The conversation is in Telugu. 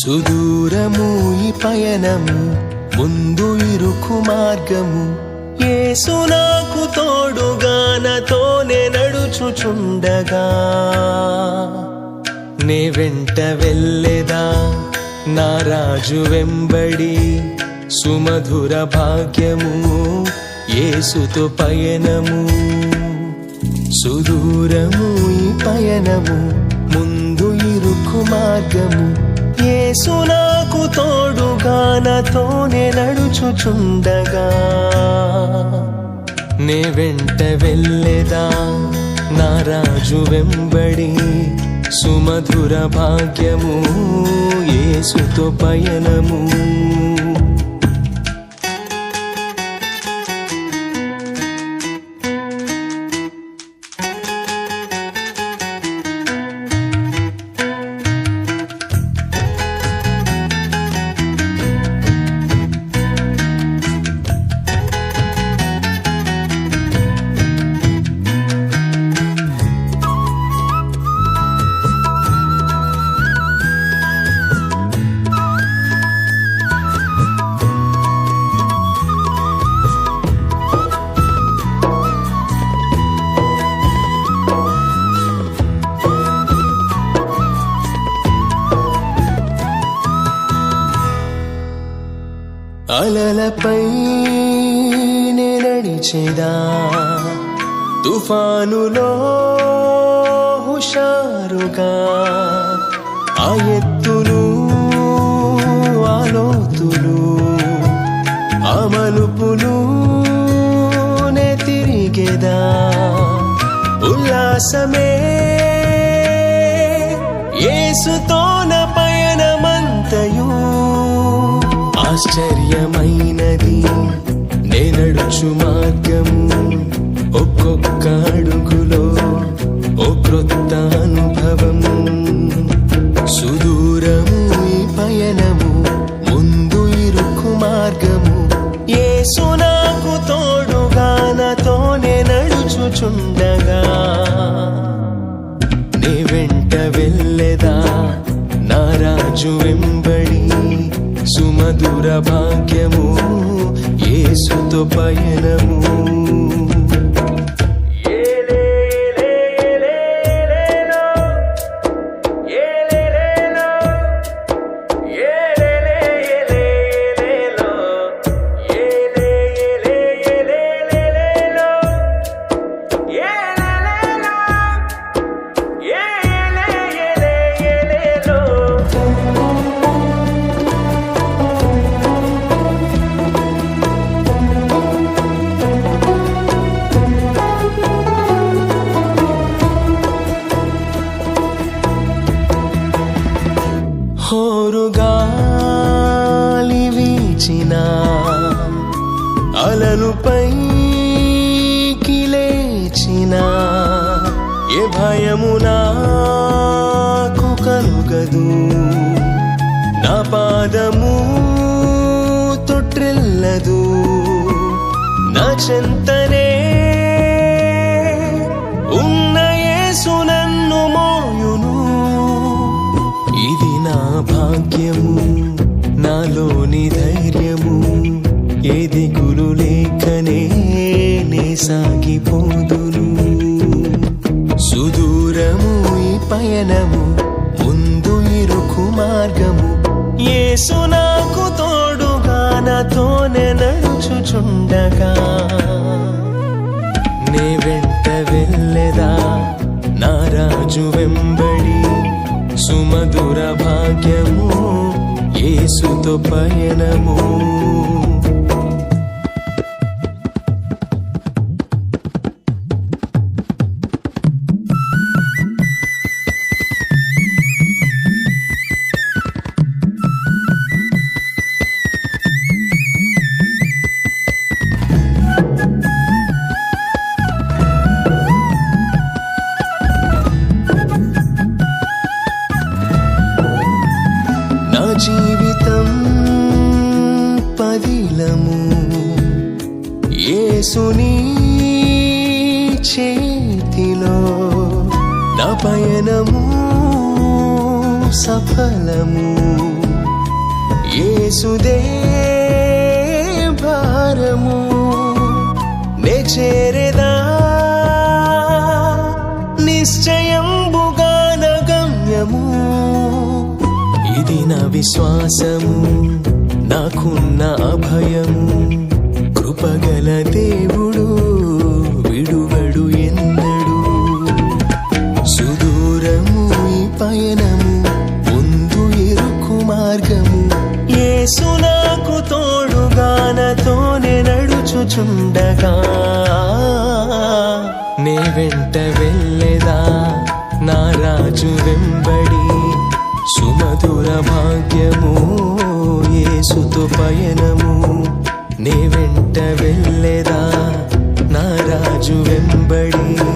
సుదూరము ఈ పయనము ముందు ఇరుకు మార్గము యేసు నాకు తోడుగానతోనే నడుచుచుండగా. నే వెంట వెళ్ళేదా? నా రాజు వెంబడి సుమధుర భాగ్యము ఏసుతో పయనము. సుదూరము ఈ పయనము ముందు ఇరుకు మార్గము యేసు నాకు తోడుగా నాతోనే నడుచుచుండగా. నే వెంట వెళ్ళేదా? నా రాజు వెంబడి సుమధుర భాగ్యము యేసుతో పయనము. అలలపై నడిచేదా తుఫానులో హుషారుగా? ఆ ఎత్తులు ఆలోతులు ఆ మలుపులు నే తిరిగేదా? ఉల్లాసమే యేసుతోన ఆశ్చర్యమైనది. నేనడుచు మార్గము ఒక్కొక్క అడుగులో ఓ క్రొత్త గాలి వీచిన అలలు పైకి లేచిన ఏ భయము నాకు కలుగదు. నా పాదము తొట్టిల్లదు నా చెంతనే భాగ్యము నాలోని ధైర్యము ఏ దిగులు లేకనే నే సాగిపోదును. సుదూరము ఈ పయనము ముందు ఇరుకు మార్గము యేసు నాకు తోడుగానతోనే నడుచుచుండగా. నే వెంట వెళ్ళేదా నా రాజు వెంబడి సుమధుర భాగ్యము ఏసుతో పయనము. పదిలము యేసుని చేతిలో నా పయనము సఫలము. యేసుదే భారము నే చేరేదా? నిశ్చయంబుగాన గమ్యము. ఇది నా విశ్వాసము. నాకున్న అభయము కృపగల దేవుడు విడువడు ఎన్నడు. సుదూరము ఈ పయనము ముందు ఇరుకు మార్గము. ఏసు నాకు తోడుగానతోనే నడుచుచుండగా. నే వెంట వెళ్ళేదా నా రాజు వెంబడి? సుమధుర భాగ్యము ఏసుతో పయనము. నే వెంట వెళ్ళేదా? నా రాజు వెంబడి